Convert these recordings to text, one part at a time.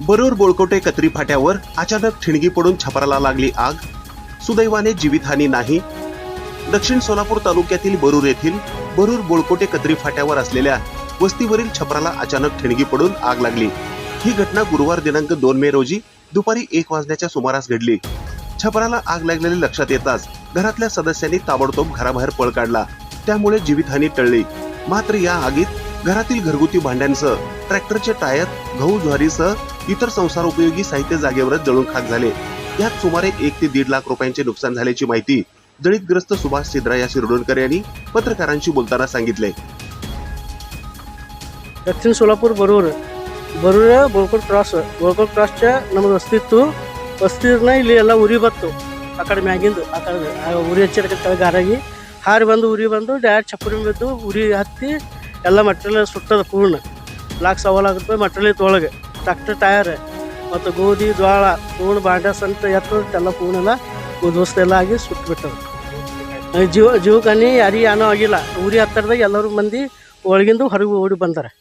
बरूर बोळकोटे कत्री फाट्यावर अचानक ठिणगी पडून छपराला लागली आग. सुदैवाने जीवितहानी नाही. दक्षिण सोलापूर तालुक्यातील बरूर येथील बरूर बोळकोटे कत्री फाट्यावर असलेल्या वस्तीवरील छपराला अचानक ठिणगी पडून आग लागली. ही घटना गुरुवार दिनांक दोन मे रोजी दुपारी एक वाजण्याच्या सुमारास घडली. छपराला आग लागलेले लक्षात येताच घरातल्या सदस्यांनी ताबडतोब घराबाहेर पळ काढला. त्यामुळे जीवितहानी टळली. मात्र या आगीत घरातील घरगुती भांड्यांसह ट्रॅक्टरचे टायर गहू ज्वारीसह इतर संसारोपयोगी साहित्य जागेवरच जळून खाक झाले यात सुमारे एक ते दीड लाख रुपयांचे नुकसान झाल्याची माहिती जळीतग्रस्त सुभाष सिद्राया शिरडोणकर यांनी पत्रकारांशी बोलताना सांगितले ದಕ್ಷಿಣ ಸೋಲಾಪುರ ಬರೂರು ಬರೂರ ಬೋಳ್ಕೋಟ್ ಕ್ರಾಸ್ ಬೋಳ್ಕೋಟ್ ಕ್ರಾಸ್ ನಮ್ಮ ವಸ್ತಿತ್ತು ವಸ್ತಿರ್ನ ಇಲ್ಲಿ ಎಲ್ಲ ಉರಿ ಬತ್ತು ಆ ಕಡೆ ಮ್ಯಾಗಿಂದು ಆ ಕಡೆ ಆ ಉರಿ ಹಚ್ಚಿರಕ್ಕೆ ಗಾರಾಗಿ ಹಾರಿ ಬಂದು ಉರಿ ಬಂದು ಡೈರೆಕ್ಟ್ ಚಪ್ಪರಿ ಬಿದ್ದು ಉರಿ ಹತ್ತಿ ಎಲ್ಲ ಮಟೀರಿಯಲ್ ಸುಟ್ಟದ ಪೂರ್ಣ ಲಾಕ್ ಸವಾಲಾಗುತ್ತೆ ಮಟೀರಿಯಲ್ ಇತ್ತು ಒಳಗೆ ಟ್ರಾಕ್ಟರ್ ಟಯರ್ ಮತ್ತು ಗೋಧಿ ಜೋಳ ಪೂರ್ಣ ಬಾಂಡ ಸಂತ ಎತ್ತ ಎಲ್ಲ ಪೂರ್ಣ ಎಲ್ಲ ಉದ್ವಸ್ತ ಎಲ್ಲ ಆಗಿ ಸುಟ್ಟುಬಿಟ್ಟವು ಜೀವ ಜೀವಕನಿ ಯಾರಿಗೆ ಏನೂ ಆಗಿಲ್ಲ ಉರಿ ಹತ್ತರದಾಗ ಎಲ್ಲರೂ ಮಂದಿ ಒಳಗಿಂದು ಹೊರಗೆ ಓಡಿ ಬಂದಾರೆ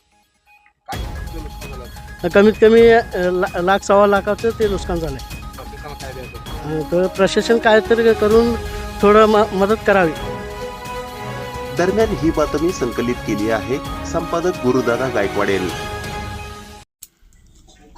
कमीत कमी अ, ला- लाख सव्वा लाखाचं ते नुकसान झालं तर प्रशासन काय तरी करून थोडं म मदत करावी दरम्यान ही बातमी संकलित केली आहे संपादक गुरुदादा गायकवाड यांनी